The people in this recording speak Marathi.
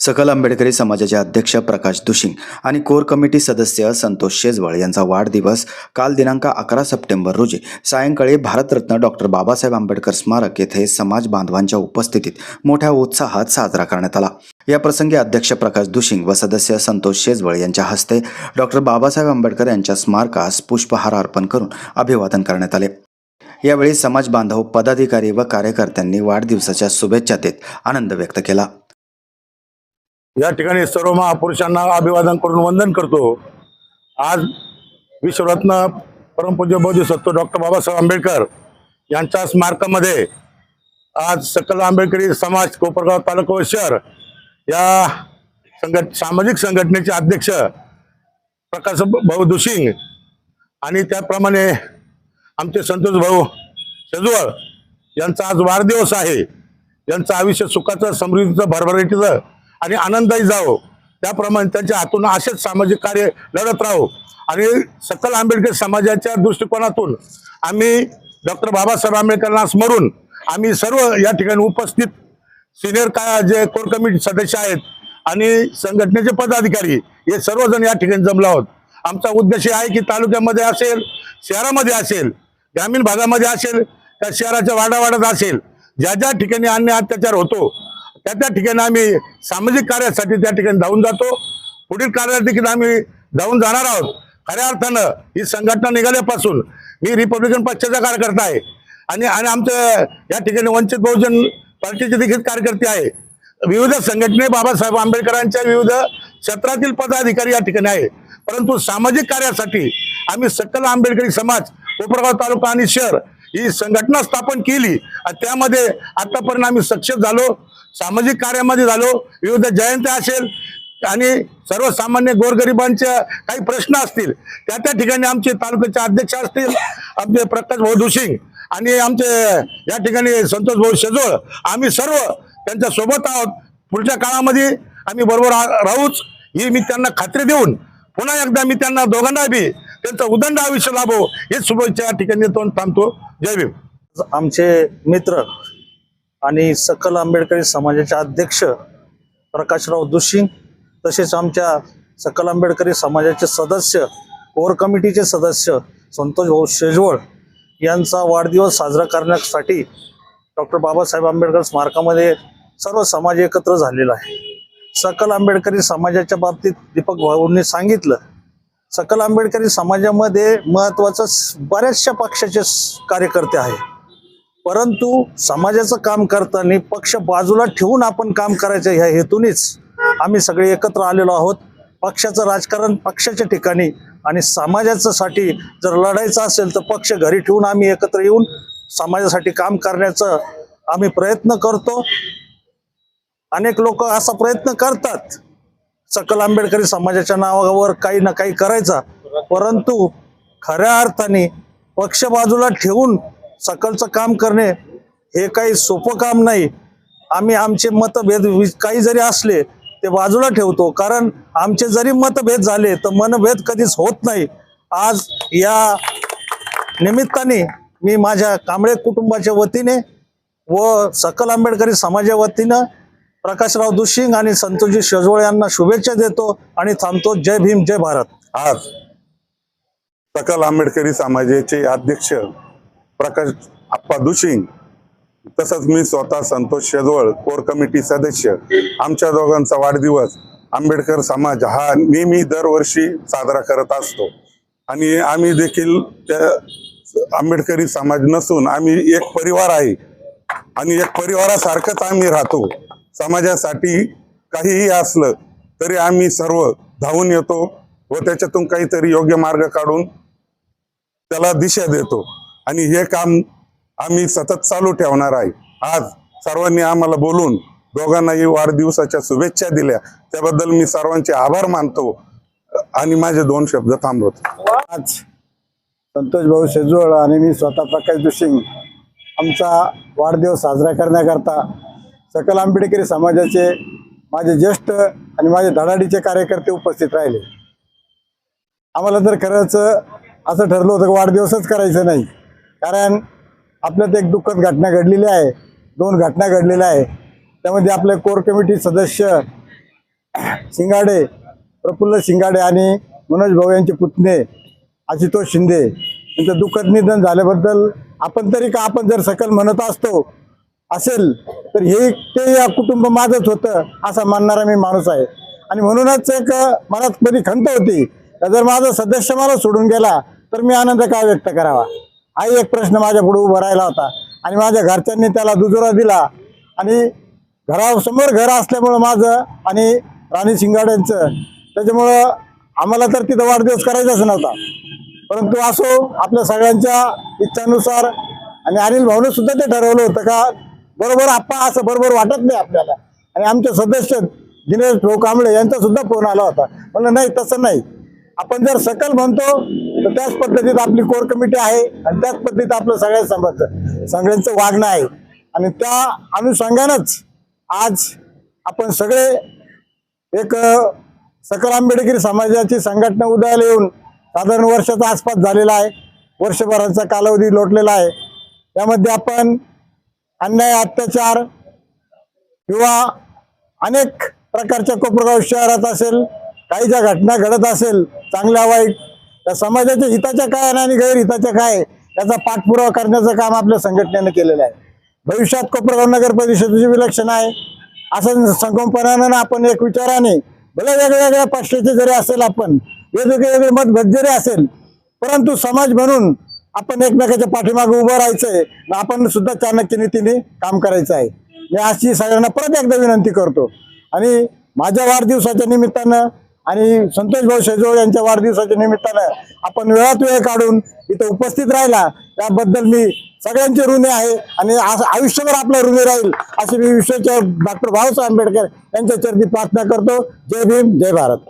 सकल आंबेडकरी समाजाचे अध्यक्ष प्रकाश दुशिंग आणि कोर कमिटी सदस्य संतोष शेजवळ यांचा वाढदिवस काल दिनांक अकरा सप्टेंबर रोजी सायंकाळी भारतरत्न डॉक्टर बाबासाहेब आंबेडकर स्मारक येथे समाज बांधवांच्या उपस्थितीत मोठ्या उत्साहात साजरा करण्यात आला. या प्रसंगी अध्यक्ष प्रकाश दुशिंग व सदस्य संतोष शेजवळ यांच्या हस्ते डॉक्टर बाबासाहेब आंबेडकर यांच्या स्मारकास पुष्पहार अर्पण करून अभिवादन करण्यात आले. यावेळी समाज बांधव पदाधिकारी व कार्यकर्त्यांनी वाढदिवसाच्या शुभेच्छा देत आनंद व्यक्त केला. या ठिकाणी सर्व महापुरुषांना अभिवादन करून वंदन करतो. आज विश्वरत्न परमपूज्य बोधिसत्व डॉक्टर बाबासाहेब आंबेडकर यांच्या स्मारकामध्ये आज सकल आंबेडकरी समाज कोपरगाव तालुका व शहर या संघट सामाजिक संघटनेचे अध्यक्ष प्रकाश भाऊ दुशिंग आणि त्याप्रमाणे आमचे संतोष भाऊ शेजवळ यांचा आज वाढदिवस आहे. यांचं आयुष्य सुखाचं समृद्धीचं भरभराटीचं आणि आनंदायी जावो. त्याप्रमाणे त्यांच्या हातून असेच सामाजिक कार्य लढत राहो. आणि सकल आंबेडकर समाजाच्या दृष्टिकोनातून आम्ही डॉक्टर बाबासाहेब आंबेडकरांना स्मरून आम्ही सर्व या ठिकाणी उपस्थित सिनियर का जे कोर कमिटी सदस्य आहेत आणि संघटनेचे पदाधिकारी हे सर्वजण या ठिकाणी जमलो आहोत. आमचा उद्देश हे आहे की तालुक्यामध्ये असेल शहरामध्ये असेल ग्रामीण भागामध्ये असेल त्या शहराच्या वाडावाड्यात असेल ज्या ज्या ठिकाणी अन्य अत्याचार होतो त्या त्या ठिकाणी आम्ही सामाजिक कार्यासाठी त्या ठिकाणी धावून जातो. पुढील कार्यात देखील आम्ही धावून जाणार आहोत. खऱ्या अर्थानं ही संघटना निघाल्यापासून मी रिपब्लिकन पक्षाचा कार्यकर्ता आहे. आणि आणि आमचं या ठिकाणी वंचित बहुजन पार्टीचे देखील कार्यकर्ते आहे. विविध संघटने बाबासाहेब आंबेडकरांच्या विविध क्षेत्रातील पदाधिकारी या ठिकाणी आहे. परंतु सामाजिक कार्यासाठी आम्ही सकल आंबेडकरी समाज कोपरगाव तालुका आणि शहर ही संघटना स्थापन केली. आणि त्यामध्ये आतापर्यंत आम्ही सक्षम झालो. सामाजिक कार्यामध्ये झालो विविध जयंत्या असेल आणि सर्वसामान्य गोरगरिबांच्या काही प्रश्न असतील त्या त्या ठिकाणी आमचे तालुक्याचे अध्यक्ष असतील आमचे प्रकाश भाऊ दुशिंग आणि आमचे या ठिकाणी संतोष भाऊ शेजोळ आम्ही सर्व त्यांच्यासोबत आहोत. पुढच्या काळामध्ये आम्ही बरोबर राहूच ही मी त्यांना खात्री देऊन पुन्हा एकदा मी त्यांना दोघांना बी त्यांचं उदंड आयुष्य लाभो हेच शुभेच्छा या ठिकाणी थांबतो. जय भीम. आमचे मित्र आणि सकल आंबेडकरी समाजाचे अध्यक्ष प्रकाशराव दुशिंग तसेच आमच्या सकल आंबेडकरी समाजाचे सदस्य कोर कमिटीचे सदस्य संतोष भाऊ शेजवळ यांचा वाढदिवस साजरा करण्यासाठी डॉक्टर बाबासाहेब आंबेडकर स्मारकामध्ये सर्व समाज एकत्र झालेला आहे. सकल आंबेडकरी समाजाच्या बाबतीत दीपक भाऊंनी सांगितलं सकल आंबेडकरी समाजामध्ये महत्वाचं बऱ्याचशा पक्षाचे कार्यकर्ते आहे परंतु समाजाचं काम करताना पक्ष बाजूला ठेवून आपण काम करायचं ह्या हेतूनेच आम्ही सगळे एकत्र आलेलो आहोत. पक्षाचं राजकारण पक्षाच्या ठिकाणी आणि समाजाचं साठी जर लढायचं असेल तर पक्ष घरी ठेवून आम्ही एकत्र येऊन समाजासाठी काम करण्याचं आम्ही प्रयत्न करतो. अनेक लोक असा प्रयत्न करतात. सकल आंबेडकरी समाजाच्या नावावर काही ना काही करायचा. परंतु खऱ्या अर्थाने पक्ष बाजूला ठेवून सकलचं काम करणे हे काही सोपं काम नाही. आम्ही आमचे मतभेद काही जरी असले ते बाजूला ठेवतो. कारण आमचे जरी मतभेद झाले तर मनभेद कधीच होत नाही. आज या निमित्ताने मी माझ्या कांबळे कुटुंबाच्या वतीने व सकल आंबेडकरी समाजा वतीनं प्रकाशराव दुशिंग आणि संतोषजी शेजवळ यांना शुभेच्छा देतो आणि थांबतो. जय भीम जय भारत. आज सकल आंबेडकरी समाजाचे अध्यक्ष प्रकाश आप्पा दुशिंग तसंच मी स्वतः संतोष शेजवळ कोर कमिटी सदस्य आमच्या दोघांचा वाढदिवस आंबेडकर समाज हा नेहमी दरवर्षी साजरा करत असतो. आणि आम्ही देखील त्या आंबेडकरी समाज नसून आम्ही एक परिवार आहे. आणि एक परिवारासारखंच आम्ही राहतो. समाजासाठी काहीही असलं तरी आम्ही सर्व धावून येतो व त्याच्यातून काहीतरी योग्य मार्ग काढून त्याला दिशा देतो. आणि हे काम आम्ही सतत चालू ठेवणार आहे. आज सर्वांनी आम्हाला बोलून दोघांनाही वाढदिवसाच्या शुभेच्छा दिल्या. त्याबद्दल मी सर्वांचे आभार मानतो आणि माझे दोन शब्द थांबवतो. आज संतोष भाऊ शेजवळ आणि मी स्वतः प्रकाश दुशिंग आमचा वाढदिवस साजरा करण्याकरता सकल आंबेडकरी समाजाचे माझे ज्येष्ठ आणि माझे धडाडीचे कार्यकर्ते उपस्थित राहिले. आम्हाला तर खरंच असं ठरलं होतं की वाढदिवसच करायचं नाही. कारण आपल्यात एक दुःखद घटना घडलेली आहे. दोन घटना घडलेल्या आहे. त्यामध्ये आपले कोर कमिटी सदस्य शिंगाडे प्रफुल्ल शिंगाडे आणि मनोज भाऊ यांचे पुतणे आशुतोष शिंदे यांचं दुःखद निधन झाल्याबद्दल आपण तरी का आपण जर सकल म्हणत असतो असेल तर हे ते या कुटुंब माझंच होतं असा मानणारा मी माणूस आहे. आणि म्हणूनच एक मनात कधी खंत होती जर माझा सदस्य मला सोडून गेला तर मी आनंद काय व्यक्त करावा? हाही एक प्रश्न माझ्या पुढे उभा राहिला होता. आणि माझ्या घरच्यांनी त्याला दुजोरा दिला. आणि घरासमोर घर असल्यामुळं माझं आणि राणी शिंगाड्यांचं. त्याच्यामुळं आम्हाला तर तिथं वाढदिवस करायचाच नव्हता. परंतु असो आपल्या सगळ्यांच्या इच्छानुसार आणि अनिल भाऊने सुद्धा ते ठरवलं होतं का बरोबर आप्पा असं बरोबर वाटत नाही आपल्याला. आणि आमचे सदस्य दिनेश भाऊ कांबळे यांचा सुद्धा फोन आला होता. म्हणलं नाही तसं नाही. आपण जर सकल म्हणतो तर त्याच पद्धतीत आपली कोर कमिटी आहे आणि त्याच पद्धतीत आपलं सगळ्या समजतं सगळ्यांचं वागणं आहे. आणि त्या अनुषंगानंच आज आपण सगळे एक सकल आंबेडकरी समाजाची संघटना उदयाला येऊन साधारण वर्षाचा आसपास झालेला आहे. वर्षभराचा कालावधी लोटलेला आहे. त्यामध्ये आपण अन्याय अत्याचार किंवा अनेक प्रकारच्या कोपरगाव शहरात असेल काही ज्या घटना घडत असेल चांगल्या वाईट त्या समाजाच्या हिताच्या काय आणि गैरहिताच्या काय याचा पाठपुरावा करण्याचं काम आपल्या संघटनेनं केलेलं आहे. भविष्यात कोपरगाव नगर परिषदेचे विलक्षण आहे असं संकल्पनानं आपण एक विचाराने भले वेगवेगळ्या पक्षाचे जरी असेल आपण वेगवेगळे वेगळे मतभेद जरी असेल परंतु समाज म्हणून आपण एकमेकाच्या पाठीमागे उभं राहायचंय आणि आपण सुद्धा चाणक्य नीतीने काम करायचं आहे. मी अशी सगळ्यांना परत एकदा विनंती करतो. आणि माझ्या वाढदिवसाच्या निमित्तानं आणि संतोष भाऊ शेजोळ यांच्या वाढदिवसाच्या निमित्तानं आपण वेळात वेळ काढून इथं उपस्थित राहिला. त्याबद्दल मी सगळ्यांचे ऋणी आहे आणि असं आयुष्यभर आपलं ऋणी राहील अशी मी विश्वाच्या डॉक्टर बाबासाहेब आंबेडकर यांच्या चरणी प्रार्थना करतो. जय भीम जय भारत.